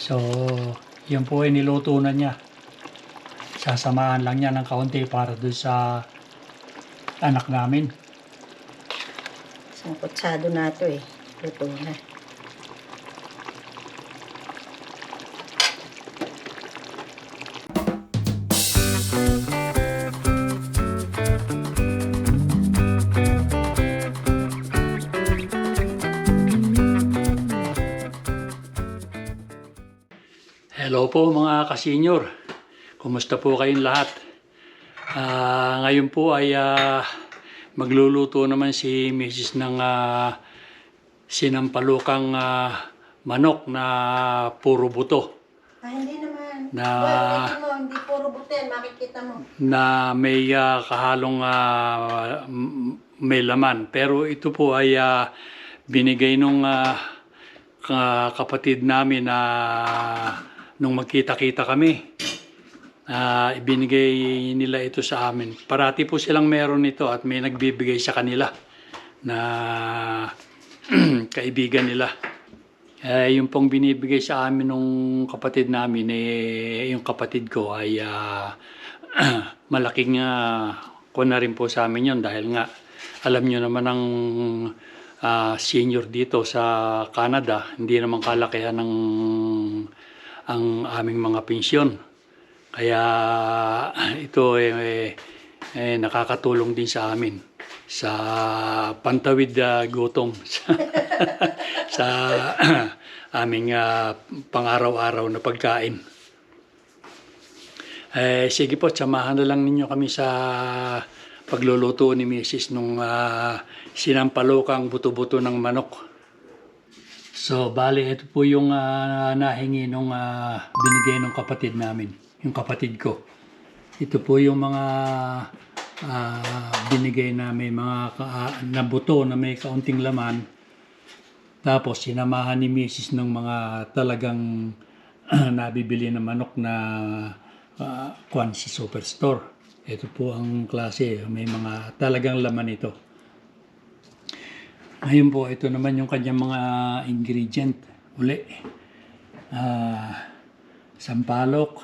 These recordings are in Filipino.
So, yun po ay niluto na niya. Sasamahan lang niya ng kaunti para doon sa anak namin. Isang na to eh. Luto na. Po mga kasenyor. Kumusta po kayong lahat? Ah, ngayon po ay ah, magluluto naman si Mrs. ng ah, sinampalukang ah, manok na puro buto Ah, hindi naman. Na- Well, mo, hindi puro butel. Makikita mo. na may ah, kahalong ah, m- may laman. Pero ito po ay ah, binigay nung ka- kapatid namin na nung magkita-kita kami. Ah, ibinigay nila ito sa amin. Parati po silang meron nito at may nagbibigay sa kanila na kaibigan nila. Eh, yung pong binibigay sa amin nung kapatid namin, eh, yung kapatid ko ay ah, malaking uh, ko na rin po sa amin yun dahil nga alam nyo naman ang ah, senior dito sa Canada, hindi naman kalakihan ng ang aming mga pensyon. Kaya ito eh, eh, eh, nakakatulong din sa amin sa pantawid ah, gutom sa aming ah, pang-araw-araw na pagkain. Eh, sige po, samahan na lang ninyo kami sa pagluluto ni Mrs. nung ah, sinampalukang buto-buto ng manok. So, bali, ito po yung ah, nahingi nung ah, binigay ng kapatid namin, yung kapatid ko. Ito po yung mga ah, binigay na may mga ka- ah, na may kaunting laman. Tapos, sinamahan ni Mrs. ng mga talagang nabibili na manok na uh, kwan sa superstore. Ito po ang klase, may mga talagang laman ito. Ngayon po, ito naman yung kanyang mga ingredient. Uli. Ah, sampalok,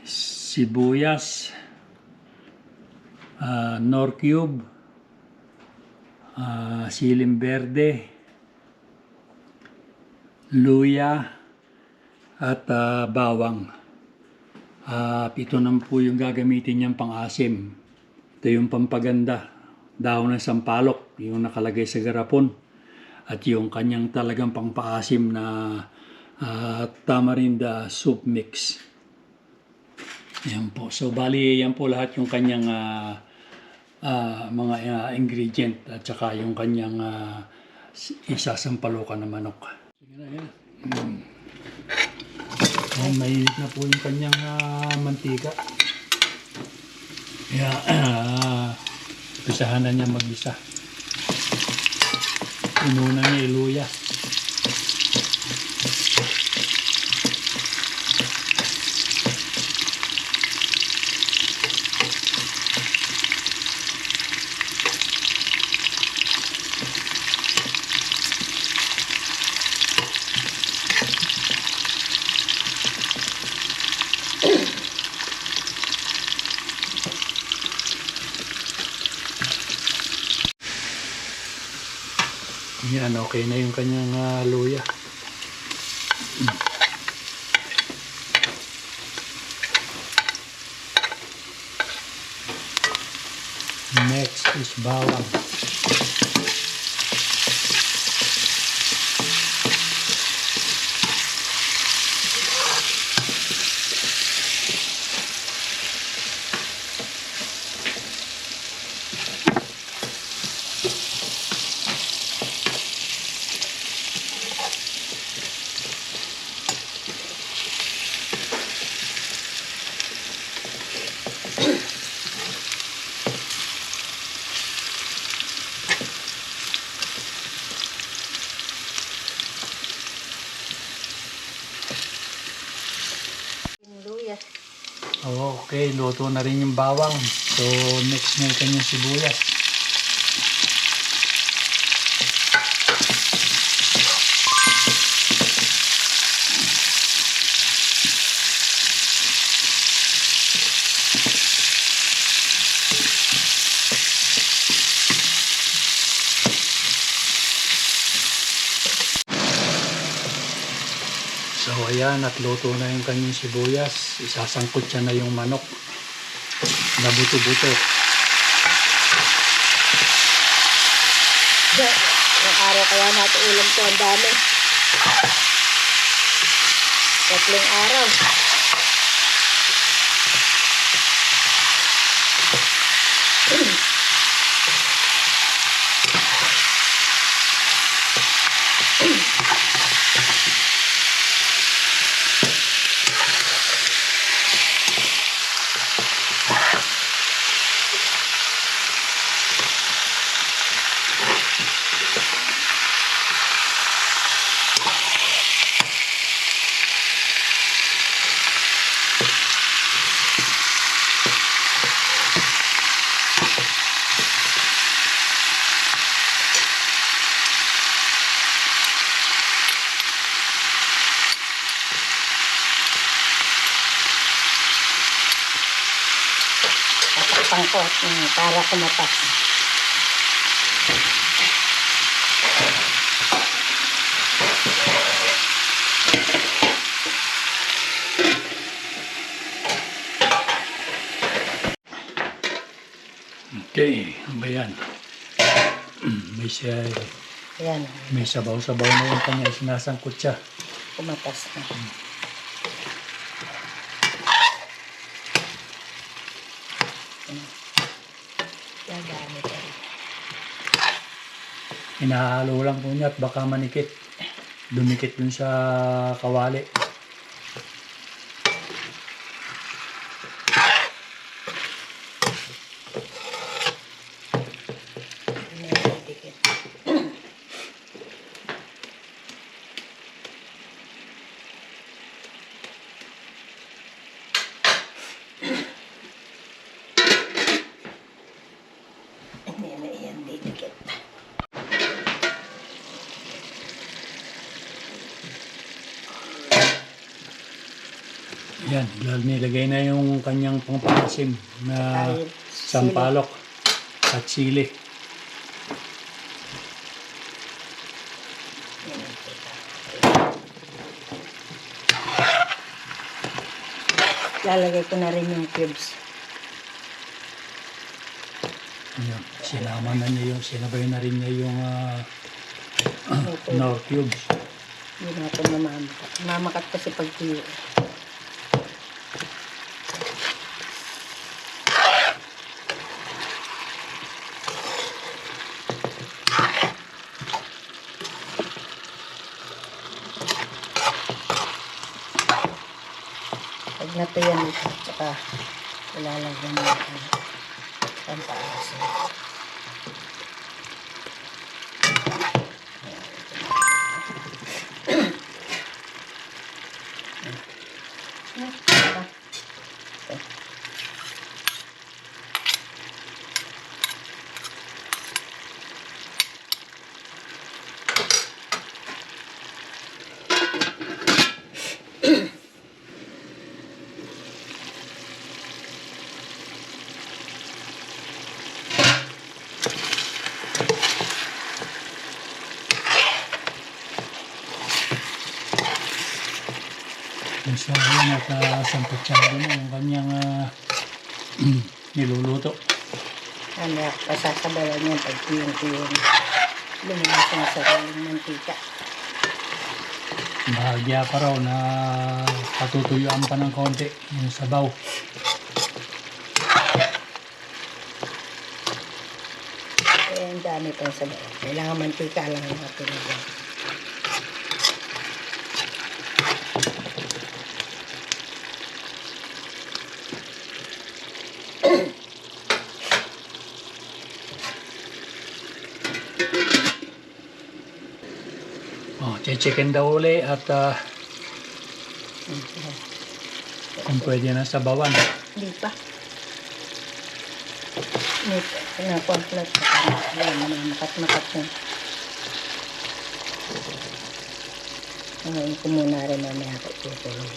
sibuyas, ah, nor cube, ah, silim verde, luya, at ah, bawang. At ito naman po yung gagamitin niyang pang-asim. Ito yung pampaganda. Dahon ng sampalok, yung nakalagay sa garapon. At yung kanyang talagang pangpaasim na ah, tamarinda soup mix. Yan po. So, bali, yan po lahat yung kanyang ah, ah, mga ah, ingredient at saka yung kanyang uh, isasampalukan na manok. Sige na, yan. Mm. Ayan, mainit na po yung kanyang ah, mantika. Kaya, ah, pisahan na niya mag-isa. Inuna niya iluya. Yan, okay na yung kanyang ah, luya. Next is bawang. luto na rin yung bawang. So, next natin yung sibuyas. So ayan, at luto na yung kanyang sibuyas. Isasangkot siya na yung manok na buto-buto. Yung araw kaya natin ulam to, ang dami. Tatlong araw. Tatakpan ko mm, para kumatas. Okay, ano ba yan? may siya, Ayan, may sabaw-sabaw na yung kanya sinasangkot siya. kumatas na. Gagami ko. Hinahalo lang po niya at baka manikit. Dumikit dun sa kawali. Yan, nilagay na yung kanyang pangpasim na sampalok at sili. Lalagay ko na rin yung cubes. Yan, sinama na niya yung, sinabay na rin niya yung uh, Ito, Nor cubes. Hindi natin mamamakat. Mamakat kasi pag tuyo. Pag natuyan ito, tsaka ilalagyan mo ang pampaasin. Yung siya yun at uh, samputsyado na yung kanyang ah, niluluto. Ano, pasasabawan yan pag tuyong-tuyong. Lumabas na sa sariling mantika. Bahagya pa raw na patutuyuan pa ng konti yung sabaw. Eh, ang dami pang sabaw. Kailangan mantika lang ang natin. Oh, chicken daw uli at ah, kung pwede na sabawan. Hindi pa. Sa kanya. Ayan, namamakat-makat na. Ngayon ko muna rin mamaya ko tutuloy.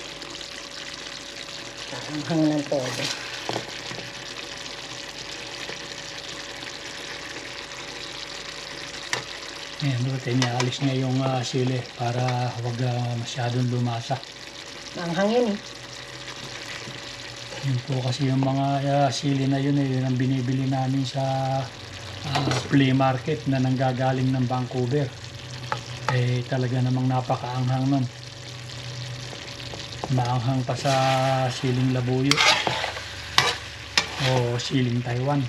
Kaanghang ng todo. Ayan, no, tinialis niya yung ah, sili para huwag ah, masyadong lumasa. Manghang yun eh. Yun po kasi yung mga ah, sili na yun, eh, yun ang binibili namin sa ah, flea market na nanggagaling ng Vancouver. Eh talaga namang napakaanghang nun. Maanghang pa sa siling labuyo o siling Taiwan.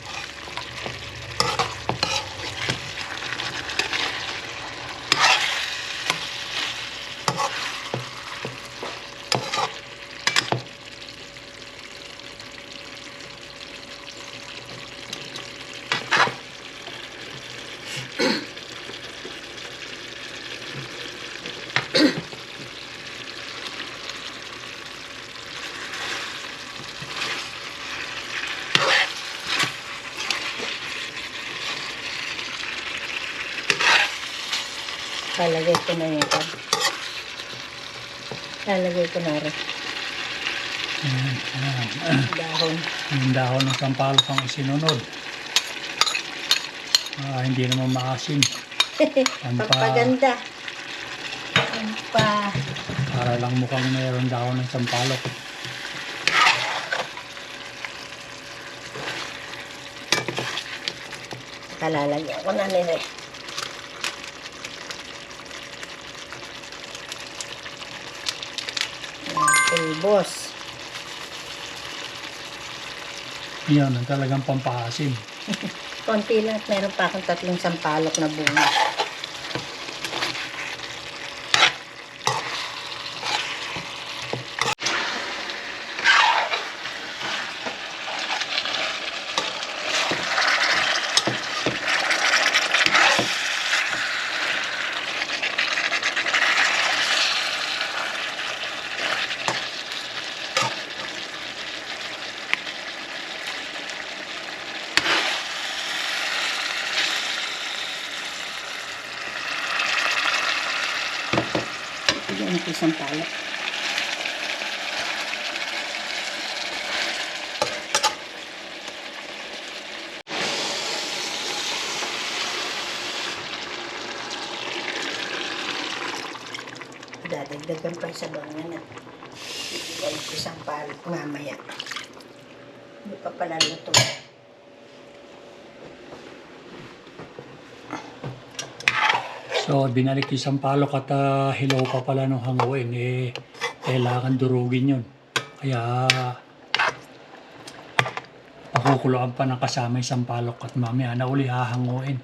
Lalagay ko na yun. Lalagay ko na rin. Ayan, ayan. Dahon. Yung dahon ng sampalok ang isinunod. Ah, hindi naman maasim. Pampa- Pampaganda. Pampa. Para lang mukhang mayroon dahon ng sampalok. Kalalagyan ko na nila eh. Pulbos. Yan ang talagang pampaasim. Konti lang at meron pa akong tatlong sampalok na bunga. Ko isang palok. Dadagdagan pa sa bangan. Bigyan ko isang palok mamaya. Hindi pa pala luto. So, binalik yung sampalok at ah, hilaw pa pala nung hanguin. Eh, kailangan durugin yun. Kaya, pakukuluan pa ng kasama yung sampalok at mamaya na uli hahanguin.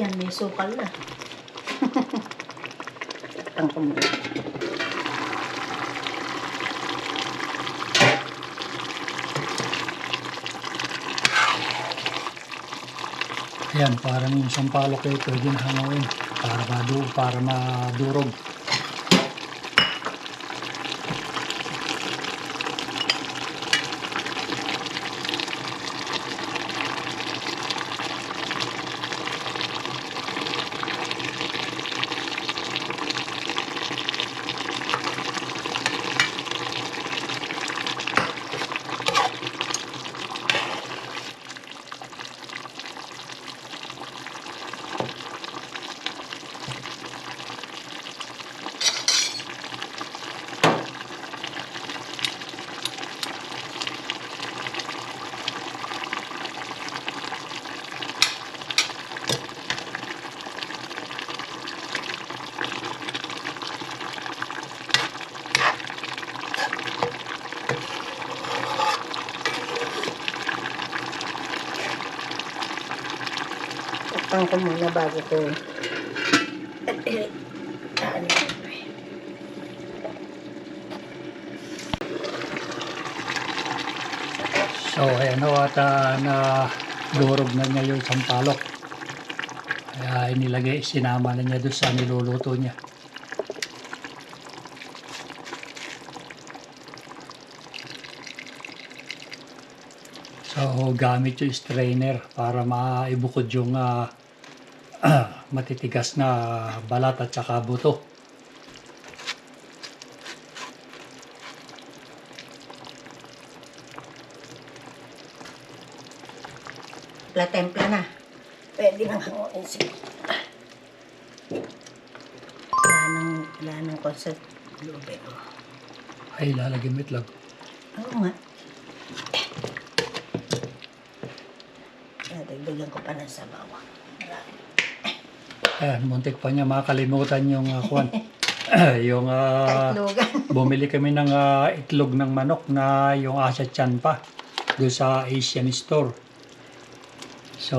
Yan, may sukal na. Ang kumula. Ayan, parang yung sampalok na hanguin. Para, madu para madurog. Ko muna bago ko. So, ayan o, at ah, na durog na niya yung sampalok. Kaya inilagay, sinama na niya doon sa niluluto niya. So, gamit yung strainer para maibukod yung ah, matitigas na balat at saka buto. Templa-templa na. Pwede nang hanguin siya. Wala nang, wala nang concert. Lube ko. Ay, lalagyan mo itlog. Oo nga. Dadagdagan ko pa ng sabaw. Ayan, muntik pa niya makalimutan yung uh, kwan. yung Kaitlogan. bumili kami ng ah, itlog ng manok na yung asa chan pa doon sa Asian store. So,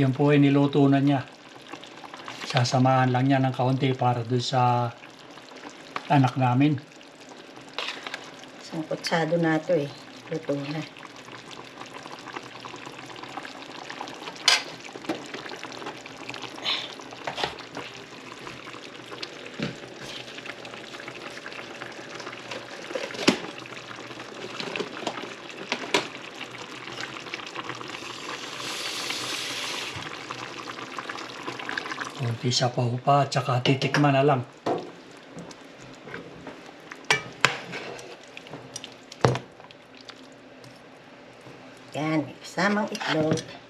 yun po ay niluto na niya. Sasamahan lang niya ng kaunti para doon sa anak namin. Isang kutsado na ito eh. Luto na. Kunti sa pa pa, tsaka titikman na lang. Yan. may Kasamang itlog.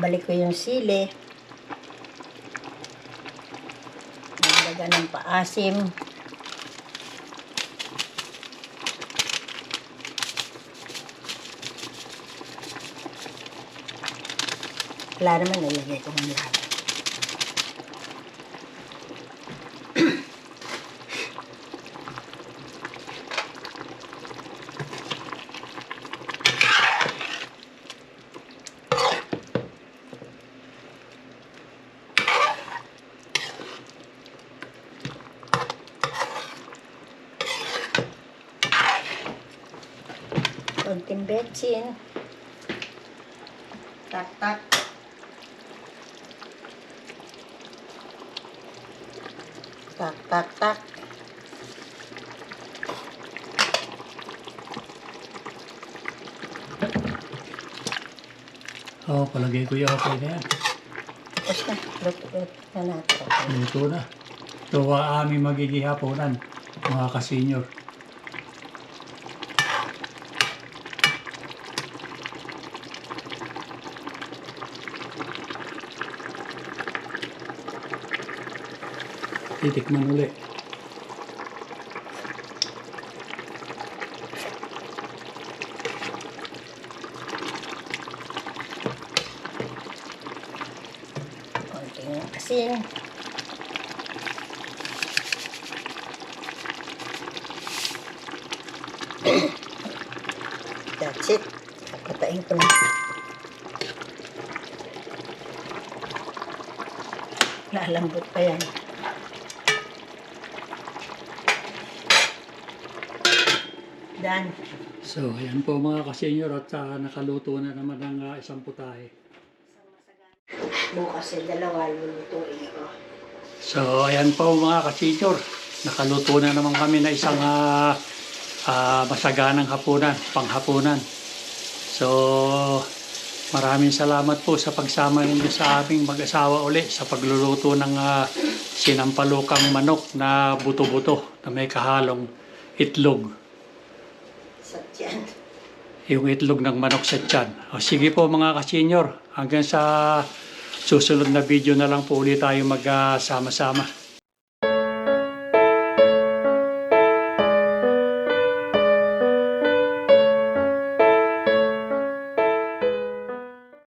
Balik ko yung sili. Nagdaga ng paasim. Wala naman, nilagay ko ng lahat. Betsin. Tak, tak. Tak, tak, tak. Oo, oh, palagay ko yung okay na yan. Tapos na, luto na natin. Luto na. Ito ang aming magiging hapunan, mga kasenyor. Titikman uli. Konting asin. That's it. Patayin ko na. Lalambot pa yan. Done. So, ayan po mga kasenyor at ah, nakaluto na naman ang ah, isang putahe. Bukas yung dalawa lulutuin ko. So, ayan po mga kasenyor. Nakaluto na naman kami na isang ah, ah, masaganang hapunan, panghapunan. So, maraming salamat po sa pagsama ninyo sa aming mag-asawa uli sa pagluluto ng ah, sinampalukang manok na buto-buto na may kahalong itlog. Sa tiyan. yung itlog ng manok sa tiyan. O sige po mga kasenyor, hanggang sa susunod na video na lang po ulit tayo magsama-sama.